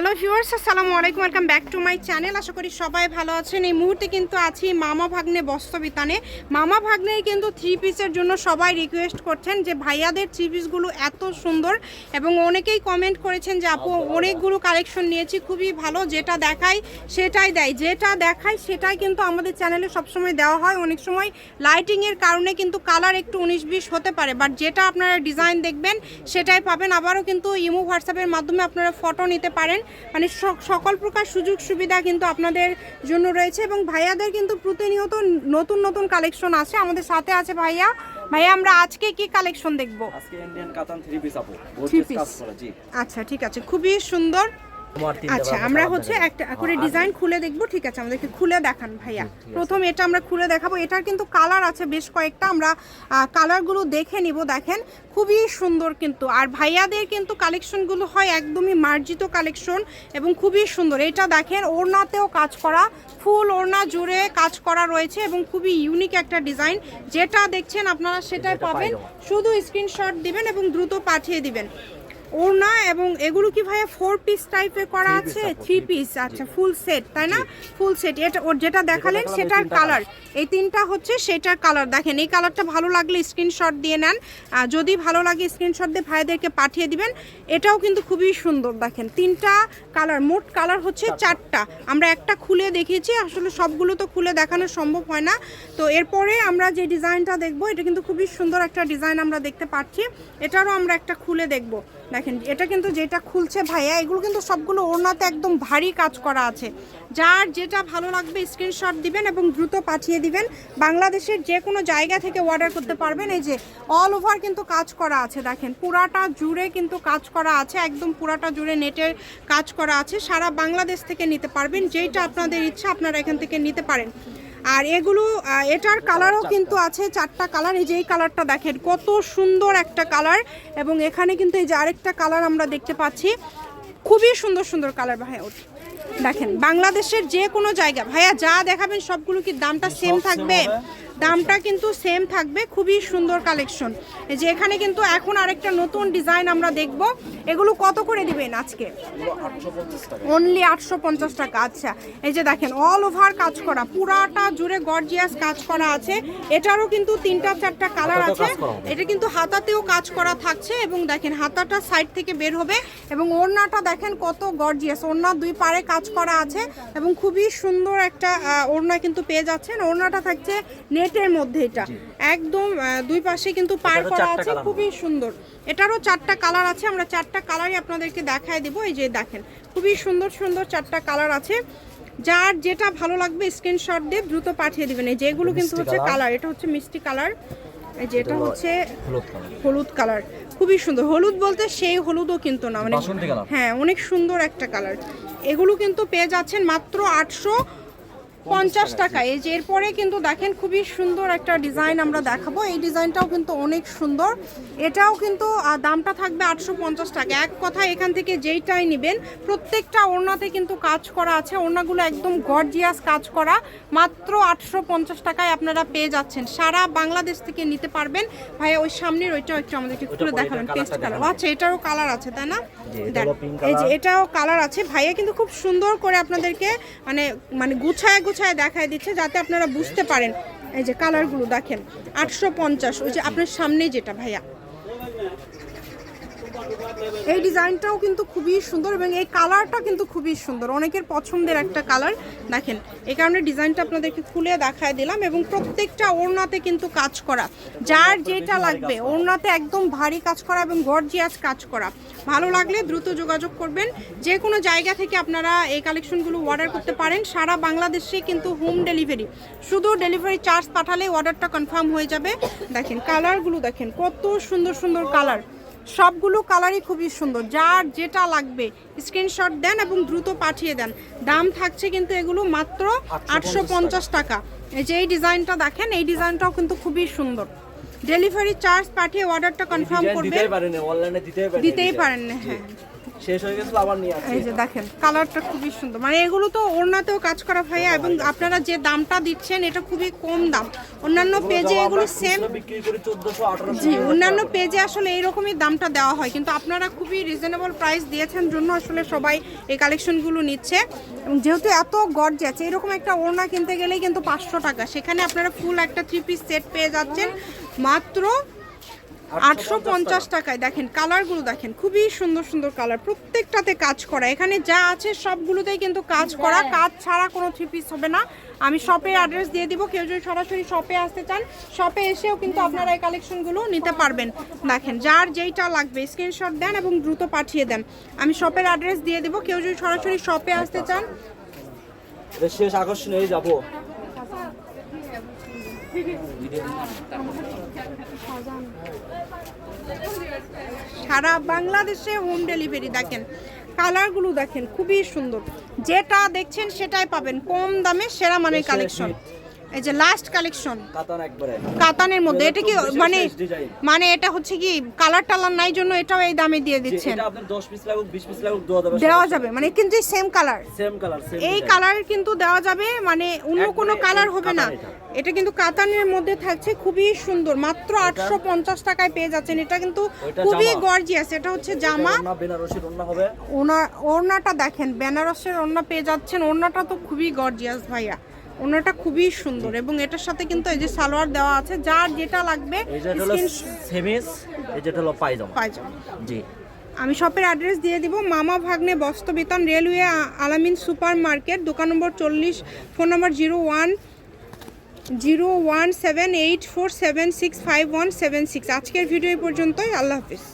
Hello viewers আসসালামু আলাইকুম welcome back to my channel. আশা করি সবাই ভালো আছেন। এই মুহূর্তে কিন্তু আছি মামা ভাগ্নে বস্ত্রবিতানে মামা ভাগ্নে কিন্তু থ্রি পিসের জন্য সবাই রিকোয়েস্ট করছেন যে ভাইয়াদের থ্রি পিসগুলো এত সুন্দর এবং অনেকেই কমেন্ট করেছেন যে আপু অনেকগুলো কালেকশন নিয়েছি খুবই ভালো। যেটা দেখাই সেটাই দেয়। যেটা দেখাই সেটাই কিন্তু আমাদের চ্যানেলে সবসময় দেওয়া হয়। অনেক সময় লাইটিংয়ের কারণে কিন্তু কালার একটু উনিশ বিশ হতে পারে। বাট যেটা আপনারা ডিজাইন দেখবেন সেটাই পাবেন। আবারও কিন্তু ইমো হোয়াটসঅ্যাপের মাধ্যমে আপনারা ফটো নিতে পারেন। মানে সক- সকল প্রকার সুযোগ সুবিধা কিন্তু আপনাদের জন্য রয়েছে এবং ভাইয়াদের কিন্তু প্রতিনিয়ত নতুন নতুন কালেকশন আছে। আমাদের সাথে আছে ভাইয়া। ভাইয়া আমরা আজকে কি কালেকশন দেখব? আজকে ইন্ডিয়ান কাতান 3 পিস আপু। আচ্ছা ঠিক আছে। খুবই সুন্দর। আচ্ছা আমরা হচ্ছে। একটা করে ডিজাইন খুলে দেখব ঠিক আছে আমাদেরকে খুলে দেখান ভাইয়া। প্রথম এটা আমরা খুলে দেখাবো এটার কিন্তু কালার আছে বেশ কয়েকটা আমরা কালারগুলো দেখে নিব দেখেন খুবই সুন্দর কিন্তু। আর ভাইয়াদের কিন্তু কালেকশনগুলো হয় একদমই মার্জিত কালেকশন এবং খুবই সুন্দর। এটা দেখেন ওড়নাতেও কাজ করা ফুল ওড়না জুড়ে কাজ করা রয়েছে এবং খুবই ইউনিক একটা ডিজাইন যেটা দেখছেন আপনারা সেটাই পাবেন। শুধু স্ক্রিনশট দিবেন এবং দ্রুত পাঠিয়ে দিবেন। ওড়না এবং এগুলো কি ভাইয়া ফোর পিস টাইপের করা আছে? থ্রি পিস আচ্ছা ফুল সেট তাই না? ফুল সেট এটা ওর যেটা দেখালেন সেটার কালার এই তিনটা হচ্ছে সেটার কালার দেখেন এই কালারটা ভালো লাগলে স্ক্রিনশট দিয়ে নেন। যদি ভালো লাগে স্ক্রিনশট দিয়ে ভাইদেরকে পাঠিয়ে দিবেন। এটাও কিন্তু খুবই সুন্দর দেখেন। তিনটা কালার মোট কালার হচ্ছে চারটা। আমরা একটা খুলে দেখিয়েছি আসলে সবগুলো তো খুলে দেখানো সম্ভব হয় না। তো এরপরে আমরা যে ডিজাইনটা দেখব এটা কিন্তু খুবই সুন্দর একটা ডিজাইন আমরা দেখতে পাচ্ছি। এটারও আমরা একটা খুলে দেখব। দেখেন, এটা কিন্তু যেটা খুলছে ভাইয়া, এগুলো কিন্তু সবগুলো ওড়নাতে একদম ভারী কাজ করা আছে। যার যেটা ভালো লাগবে স্ক্রিনশট দিবেন এবং দ্রুত পাঠিয়ে দিবেন। বাংলাদেশের যে কোনো জায়গা থেকে অর্ডার করতে পারবেন। এই যে অল ওভার কিন্তু কাজ করা আছে, দেখেন। পুরাটা জুড়ে কিন্তু কাজ করা আছে, একদম পুরাটা জুড়ে নেটের কাজ করা আছে। সারা বাংলাদেশ থেকে নিতে পারবেন, যেইটা আপনাদের ইচ্ছা আপনারা এখান থেকে নিতে পারেন। আর এগুলো এটার কালারও কিন্তু আছে চারটা কালার এই যে এই কালারটা দেখেন কত সুন্দর একটা কালার এবং এখানে কিন্তু এই যে আরেকটা কালার আমরা দেখতে পাচ্ছি খুবই সুন্দর সুন্দর কালার ভাইয়া ওঠে দেখেন বাংলাদেশের যে কোনো জায়গা ভাইয়া যা দেখাবেন সবগুলো কি দামটা সেম থাকবে। দামটা কিন্তু সেম থাকবে খুবই সুন্দর কালেকশন এই যে এখানে কিন্তু এখন আরেকটা নতুন ডিজাইন আমরা দেখব। এগুলো কত করে দিবেন আজকে? এগুলো 850 টাকা অনলি আটশো পঞ্চাশ টাকা আচ্ছা। এই যে দেখেন অল ওভার কাজ করা পুরাটা জুড়ে গর্জিয়াস কাজ করা আছে। এটারও কিন্তু তিনটা চারটা কালার আছে। এটা কিন্তু হাতাতেও কাজ করা থাকছে এবং দেখেন হাতাটা সাইড থেকে বের হবে এবং ওড়নাটা দেখেন কত গর্জিয়াস ওড়না দুই পারে কাজ করা আছে এবং খুবই সুন্দর একটা ওড়না কিন্তু পেয়ে যাচ্ছেন। ওড়নাটা থাকছে নেটের মধ্যে এটা। একদম দুই পাশে কিন্তু পার করা আছে খুবই সুন্দর। এটারও চারটা কালার আছে আমরা চারটা কালারই আপনাদেরকে দেখায় দেবো। এই যে দেখেন খুবই সুন্দর সুন্দর চারটা কালার আছে। যার যেটা ভালো লাগবে স্ক্রিনশট দিয়ে দ্রুত পাঠিয়ে দিবেন। এই যেগুলো কিন্তু হচ্ছে কালার এটা হচ্ছে মিষ্টি কালার এই যে এটা এটা হচ্ছে হলুদ কালার খুবই সুন্দর। হলুদ বলতে সেই হলুদও কিন্তু না মানে হ্যাঁ অনেক সুন্দর একটা কালার এগুলো কিন্তু পেয়ে যাচ্ছেন মাত্র আটশো পঞ্চাশ টাকা। এই যে এরপরে কিন্তু দেখেন খুবই সুন্দর একটা ডিজাইন আমরা দেখাবো। এই ডিজাইনটাও কিন্তু অনেক সুন্দর। এটাও কিন্তু দামটা থাকবে আটশো পঞ্চাশ টাকা। এক কথা এখান থেকে যেইটাই নেবেন প্রত্যেকটা ওড়নাতে কিন্তু কাজ করা আছে। ওড়নাগুলো একদম গর্জিয়াস কাজ করা। মাত্র আটশো পঞ্চাশ টাকায় আপনারা পেয়ে যাচ্ছেন। সারা বাংলাদেশ থেকে নিতে পারবেন। ভাইয়া ওই সামনের ওইটাও একটু আমাদেরকে খুলে দেখাবেন এটা পেস্ট কালার আচ্ছা এটারও কালার আছে তাই না? এই যে এটাও কালার আছে। ভাইয়া কিন্তু খুব সুন্দর করে আপনাদেরকে মানে মানে গুছায় গুছায় দেখায় দিচ্ছে যাতে আপনারা বুঝতে পারেন। এই যে কালারগুলো দেখেন, আটশো পঞ্চাশ, ওই যে আপনার সামনে যেটা ভাইয়া। এই ডিজাইনটাও কিন্তু খুবই সুন্দর এবং এই কালারটা কিন্তু খুবই সুন্দর। অনেকের পছন্দের একটা কালার। দেখেন, এই কারণে ডিজাইনটা আপনাদেরকে খুলে দেখায় দিলাম এবং প্রত্যেকটা ওড়নাতে কিন্তু কাজ করা। যার যেটা লাগবে, ওড়নাতে একদম ভারী কাজ করা এবং গর্জিয়াস কাজ করা। ভালো লাগলে দ্রুত যোগাযোগ করবেন। যে কোনো জায়গা থেকে আপনারা এই কালেকশনগুলো অর্ডার করতে পারেন। সারা বাংলাদেশে কিন্তু হোম ডেলিভারি শুধু ডেলিভারি চার্জ পাঠালে অর্ডারটা কনফার্ম হয়ে যাবে। দেখেন কালারগুলো দেখেন, কত সুন্দর সুন্দর কালার সবগুলো কালারই খুবই সুন্দর। যার যেটা লাগবে স্ক্রিনশট দেন এবং দ্রুত পাঠিয়ে দেন। দাম থাকছে কিন্তু এগুলো মাত্র আটশো পঞ্চাশ টাকা। এই যে এই ডিজাইনটা দেখেন এই ডিজাইনটাও কিন্তু খুবই সুন্দর। ডেলিভারি চার্জ পাঠিয়ে অর্ডারটা কনফার্ম করবেন দিতেই পারেন হ্যাঁ। শেষ হয়ে গেছিল আবার নিয়ে আসছি। এই যে দেখেন কালারটা খুবই সুন্দর। মানে এগুলো তো ওড়নাতেও কাজ করা ভাইয়া এবং আপনারা যে দামটা দিচ্ছেন এটা খুবই কম দাম। অন্যান্য পেজে এগুলো সেম জি অন্যান্য পেজে আসলে এইরকমই দামটা দেওয়া হয় কিন্তু আপনারা খুবই রিজনেবল প্রাইস দিয়েছেন জন্য আসলে সবাই এই কালেকশনগুলো নিচ্ছে। এবং যেহেতু এত গর্জে আছে এরকম একটা ওড়না কিনতে গেলেই কিন্তু পাঁচশো টাকা। সেখানে আপনারা ফুল একটা থ্রি পিস সেট পেয়ে যাচ্ছেন। মাত্র আটশো পঞ্চাশ টাকায় দেখেন কালারগুলো দেখেন খুবই সুন্দর সুন্দর কালার। প্রত্যেকটাতে কাজ করা এখানে যা আছে সবগুলোতেই কিন্তু কাজ করা কাজ ছাড়া কোনো থ্রি পিস হবে না। আমি শপের অ্যাড্রেস দিয়ে দিব কেউ যদি সরাসরি শপে আসতে চান শপে এসেও কিন্তু আপনারা এই কালেকশনগুলো নিতে পারবেন। দেখেন যার যেইটা লাগবে স্ক্রিনশট দেন এবং দ্রুত পাঠিয়ে দেন। আমি শপের অ্যাড্রেস দিয়ে দিব কেউ যদি সরাসরি শপে আসতে চান। শেষ আকর্ষণ এই যাব। সারা বাংলাদেশে হোম ডেলিভারি দেখেন কালারগুলো দেখেন খুবই সুন্দর। যেটা দেখছেন সেটাই পাবেন কম দামে সেরা মানের কালেকশন এই যে লাস্ট কালেকশন কাতান একবারে। কাতানের মধ্যে। এটা কি মানে মানে এটা হচ্ছে কি কালার টালার নাই জন্য এটাও এই দামে দিয়ে দিচ্ছেন এটা আপনার 10 পিস লাগুক 20 পিস লাগুক দেওয়া যাবে দেওয়া যাবে মানে কিন্তু same colour same colour same এই কালার কিন্তু দেওয়া যাবে মানে অন্য কোনো কালার হবে না। এটা। কিন্তু কাতানের মধ্যে থাকছে খুবই সুন্দর। মাত্র আটশো পঞ্চাশ টাকায় পেয়ে যাচ্ছেন। এটা কিন্তু খুবই। গর্জিয়াস এটা হচ্ছে জামা। বেনারসির ওড়না হবে। ওনা ওড়নাটা দেখেন বেনারসের ওড়না পেয়ে যাচ্ছেন। ওড়নাটা তো খুবই গর্জিয়াস ভাইয়া। ওড়নাটা খুবই সুন্দর এবং এটার সাথে কিন্তু এই যে সালোয়ার দেওয়া আছে যার যেটা লাগবে এই হলো সেমিস এই হলো পায়জামা। পাইজামা জি। আমি শপের অ্যাড্রেস দিয়ে দিব মামা ভাগ্নে বস্ত্রবিতান রেলওয়ে আলামিন সুপার মার্কেট দোকান নম্বর চল্লিশ phone number zero one zero one seven eight four seven six five one seven six. আজকের ভিডিও এই পর্যন্তই আল্লাহ হাফিজ।